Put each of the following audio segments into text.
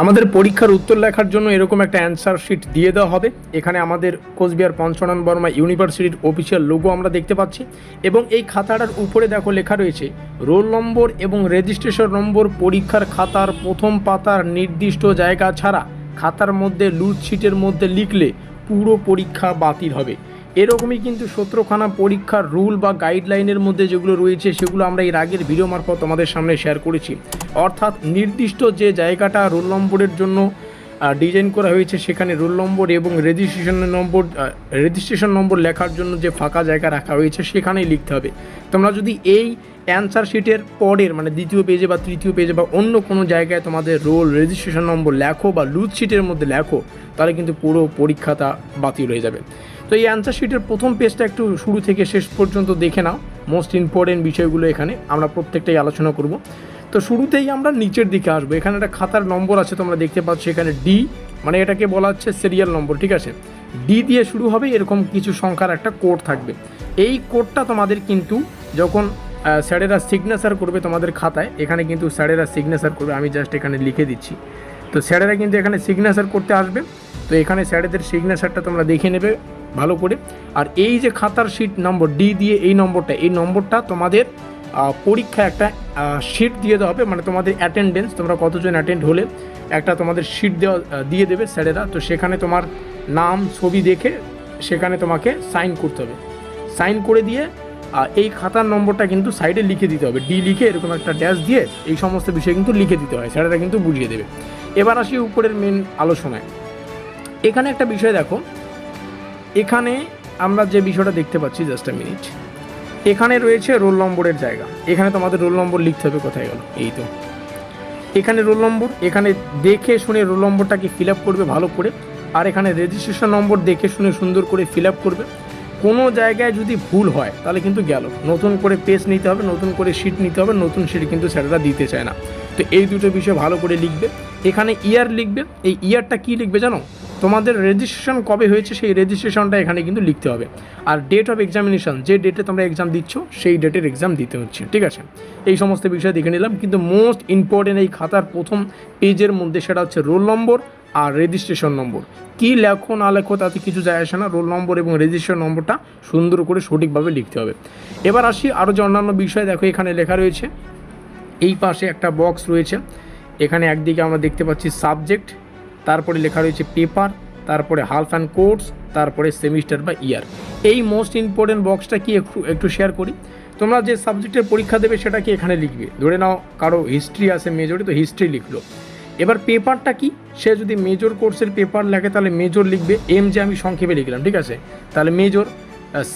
আমাদের পরীক্ষার উত্তর লেখার জন্য এরকম একটা অ্যান্সার শিট দিয়ে দেওয়া হবে। এখানে আমাদের কোচবিহার পঞ্চনন বর্মা ইউনিভার্সিটির অফিসিয়াল লোগো আমরা দেখতে পাচ্ছি এবং এই খাতাটার উপরে দেখো লেখা রয়েছে রোল নম্বর এবং রেজিস্ট্রেশন নম্বর পরীক্ষার খাতার প্রথম পাতার নির্দিষ্ট জায়গা ছাড়া খাতার মধ্যে লুজ শিটের মধ্যে লিখলে পুরো পরীক্ষা বাতিল হবে। এরকমই কিন্তু সতেরোখানা পরীক্ষার রুল বা গাইডলাইনের মধ্যে যেগুলো রয়েছে, সেগুলো আমরা এর আগের ভিডিও মারফত তোমাদের সামনে শেয়ার করেছি। অর্থাৎ নির্দিষ্ট যে জায়গাটা রোল নম্বরের জন্য ডিজাইন করা হয়েছে, সেখানে রোল নম্বর এবং রেজিস্ট্রেশন নম্বর রেজিস্ট্রেশন নম্বর লেখার জন্য যে ফাঁকা জায়গা রাখা হয়েছে, সেখানেই লিখতে হবে। তোমরা যদি এই অ্যান্সার শিটের পরের মানে দ্বিতীয় পেজে বা তৃতীয় পেজে বা অন্য কোনো জায়গায় তোমাদের রোল রেজিস্ট্রেশন নম্বর লেখো বা লুজ শিটের মধ্যে লেখো, তাহলে কিন্তু পুরো পরীক্ষাটা বাতিল হয়ে যাবে। তো এই অ্যান্সার শিটের প্রথম পেজটা একটু শুরু থেকে শেষ পর্যন্ত দেখে নাও। মোস্ট ইম্পর্টেন্ট বিষয়গুলো এখানে আমরা প্রত্যেকটাই আলোচনা করব। তো শুরুতেই আমরা নিচের দিকে আসব। এখানে একটা খাতার নম্বর আছে, তোমরা দেখতে পাচ্ছ এখানে ডি মানে এটাকে বলা হচ্ছে সিরিয়াল নম্বর ঠিক আছে? ডি দিয়ে শুরু হবে, এরকম কিছু সংখ্যার একটা কোড থাকবে। এই কোডটা তোমাদের কিন্তু যখন স্যারেরা সিগনেচার করবে তোমাদের খাতায়, এখানে কিন্তু স্যারেরা সিগনেচার করবে, আমি জাস্ট এখানে লিখে দিচ্ছি। তো স্যারেরা কিন্তু এখানে সিগনেচার করতে আসবে। তো এখানে স্যারেদের সিগনেচারটা তোমরা দেখে নেবে। ভালো করে। আর এই যে খাতার শিট নম্বর ডি দিয়ে এই নম্বরটা এই নম্বরটা তোমাদের পরীক্ষা একটা শিট দিয়ে দেওয়া হবে। মানে তোমাদের অ্যাটেন্ডেন্স তোমরা কতজন অ্যাটেন্ড হলে একটা তোমাদের শিট দেওয়া দিয়ে দেবে স্যারেরা। তো সেখানে তোমার নাম, ছবি দেখে সেখানে তোমাকে সাইন করতে হবে। সাইন করে দিয়ে এই খাতার নম্বরটা কিন্তু সাইডে লিখে দিতে হবে। ডি লিখে এরকম একটা ড্যাশ দিয়ে এই সমস্ত বিষয় কিন্তু লিখে দিতে হয়। স্যারেরা কিন্তু বুঝিয়ে দেবে। এবার আসি উপরের মেন আলোচনায়। এখানে একটা বিষয় দেখো। এখানে আমরা যে বিষয়টা দেখতে পাচ্ছি জাস্ট এ মিনিট এখানে রয়েছে রোল নম্বরের জায়গা। এখানে তোমাদের রোল নম্বর লিখতে হবে কোথায় গেল? এই তো। এখানে রোল নম্বর এখানে দেখে শুনে রোল নম্বরটাকে ফিল আপ করবে ভালো করে, আর এখানে রেজিস্ট্রেশন নম্বর দেখে শুনে সুন্দর করে ফিল আপ করবে। কোনো জায়গায় যদি ভুল হয়, তাহলে কিন্তু গেল। নতুন করে পেজ নিতে হবে, নতুন করে শিট নিতে হবে, নতুন শিট কিন্তু স্যারেরা দিতে চায় না। তো এই দুটো বিষয় ভালো করে লিখবে। এখানে ইয়ার লিখবে। এই ইয়ারটা কি লিখবে জানো? তোমাদের রেজিস্ট্রেশন কবে হয়েছে, সেই রেজিস্ট্রেশনটা এখানে কিন্তু লিখতে হবে। আর ডেট অফ এক্সামিনেশন যে ডেটে তোমরা এক্সাম দিচ্ছ, সেই ডেটের এক্সাম দিতে হচ্ছে, ঠিক আছে? এই সমস্ত বিষয় দেখে নিলাম, কিন্তু মোস্ট ইম্পর্টেন্ট এই খাতার প্রথম পেজের মধ্যে সেটা হচ্ছে রোল নম্বর আর রেজিস্ট্রেশন নম্বর কি লেখো, না লেখো, তাতে কিছু যায় আসে না রোল নম্বর এবং রেজিস্ট্রেশন নম্বরটা সুন্দর করে সঠিকভাবে লিখতে হবে। এবার আসি আরও যে অন্যান্য বিষয়, দেখো এখানে লেখা রয়েছে, এই পাশে একটা বক্স রয়েছে, এখানে একদিকে আমরা দেখতে পাচ্ছি সাবজেক্ট তারপরে লেখা রয়েছে পেপার, তারপরে হালফ অ্যান্ড কোর্স তারপরে সেমিস্টার বা ইয়ার। এই মোস্ট ইম্পর্টেন্ট বক্সটা কি একটু একটু শেয়ার করি? তোমরা যে সাবজেক্টের পরীক্ষা দেবে সেটা কি এখানে লিখবে? ধরে নাও কারও হিস্ট্রি আছে মেজরে তো হিস্ট্রি লিখলো। এবার পেপারটা কি? সে যদি মেজর কোর্সের পেপার লেখে, তাহলে মেজর লিখবে এম যে আমি সংক্ষেপে লিখলাম, ঠিক আছে? তাহলে মেজর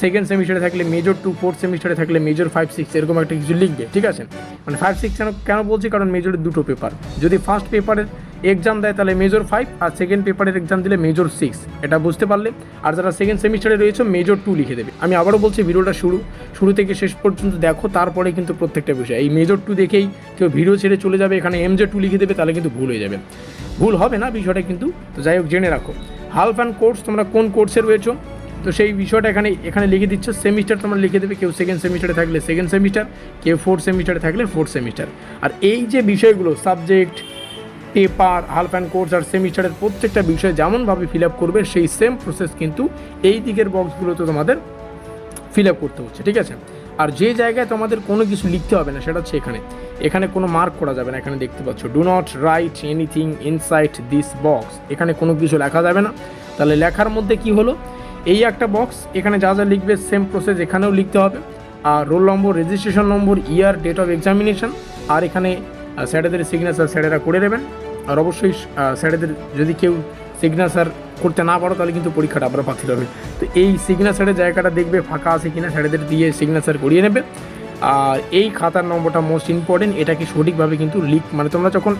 সেকেন্ড সেমিস্টারে থাকলে মেজর টু ফোর্থ সেমিস্টারে থাকলে মেজর ফাইভ সিক্স এরকম একটা কিছু লিখবে, ঠিক আছে? মানে ফাইভ সিক্স কেন কেন বলছি? কারণ মেজরের দুটো পেপার যদি ফার্স্ট পেপারের এক্সাম দেয় তাহলে মেজর ফাইভ আর সেকেন্ড পেপারের এক্সাম দিলে মেজর সিক্স এটা বুঝতে পারলে। আর যারা সেকেন্ড সেমিস্টারে রয়েছে মেজর টু লিখে দেবে। আমি আবারও বলছি, ভিডিওটা শুরু। শুরু থেকে শেষ পর্যন্ত দেখো, তারপরে কিন্তু প্রত্যেকটা বিষয়। এই মেজর টু দেখেই কেউ ভিডিও ছেড়ে চলে যাবে, এখানে এম জে টু লিখে দেবে, তাহলে কিন্তু ভুল হয়ে যাবে। ভুল হবে না বিষয়টা কিন্তু। তো যাই হোক, জেনে রাখো। হালফ অ্যান্ড কোর্স তোমরা কোন কোর্সে রয়েছো? তো সেই বিষয়টা এখানে এখানে লিখে দিচ্ছ। সেমিস্টার তোমরা লিখে দেবে, কেউ সেকেন্ড সেমিস্টারে থাকলে সেকেন্ড সেমিস্টার কেউ ফোর্থ সেমিস্টারে থাকলে ফোর্থ সেমিস্টার আর এই যে বিষয়গুলো subject paper half and course আর সেমিস্টারের প্রত্যেকটা বিষয় যেমনভাবে ফিল আপ করবে, সেই সেম প্রসেস কিন্তু এই দিকের বক্সগুলোতে তোমাদের ফিল আপ করতে হচ্ছে, ঠিক আছে? আর যে জায়গায় তোমাদের কোনো কিছু লিখতে হবে না, সেটা হচ্ছে এখানে। এখানে কোনো মার্ক করা যাবে না, এখানে দেখতে পাচ্ছ do not write anything inside this box এখানে কোনো কিছু লেখা যাবে না। তাহলে লেখার মধ্যে কি হলো? এই একটা বক্স এখানে যা যা লিখবে সেম প্রসেস এখানেও লিখতে হবে। আর roll number registration number year date of examination আর এখানে স্যারেদের সিগনেচার স্যারেরা করে দেবেন। আর অবশ্যই স্যারেদের যদি কেউ সিগনেচার করতে না পারো, তাহলে কিন্তু পরীক্ষাটা আবার বাতিল হবে। তো এই সিগনেচারের জায়গাটা দেখবে, ফাঁকা আছে কিনা স্যারেদের দিয়ে সিগনেচার করিয়ে নেবে। আর এই খাতার নম্বরটা মোস্ট ইম্পর্টেন্ট এটাকে সঠিকভাবে কিন্তু লিক মানে তোমরা যখন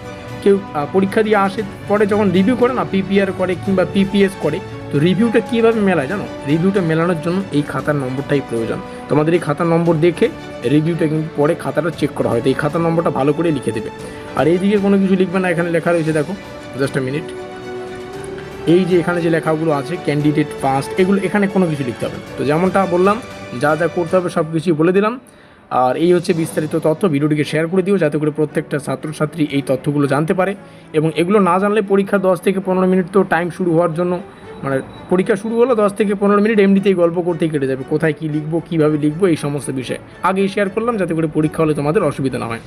কেউ পরীক্ষা দিয়ে আসে, পরে যখন রিভিউ করে না পিপিআর করে কিংবা পিপিএস করে তো রিভিউটা কীভাবে মেলায় জানো? রিভিউটা মেলানোর জন্য এই খাতার নম্বরটাই প্রয়োজন। তোমাদের এই খাতার নম্বর দেখে রিভিউটা কিন্তু পরে খাতাটা চেক করা হয়। তো এই খাতার নম্বরটা ভালো করে লিখে দেবে। আর এইদিকে কোনো কিছু লিখবে না, এখানে লেখা রয়েছে দেখো জাস্ট মিনিট এই যে এখানে যে লেখাগুলো আছে ক্যান্ডিডেট ফার্স্ট এগুলো এখানে কোনো কিছু লিখতে হবে তো যেমনটা বললাম, যা যা করতে হবে সব কিছুই বলে দিলাম। আর এই হচ্ছে বিস্তারিত তথ্য। ভিডিওটিকে শেয়ার করে দিও, যাতে করে প্রত্যেকটা ছাত্রছাত্রী এই তথ্যগুলো জানতে পারে। এবং এগুলো না জানলে পরীক্ষা দশ থেকে পনেরো মিনিট তো টাইম শুরু হওয়ার জন্য মানে পরীক্ষা শুরু হলো, দশ থেকে পনেরো মিনিট এমনিতেই গল্প করতেই কেটে যাবে, কোথায় কী লিখব, কীভাবে লিখব, এই সমস্ত বিষয়ে। আগেই শেয়ার করলাম, যাতে করে পরীক্ষা হলে তোমাদের অসুবিধা না হয়।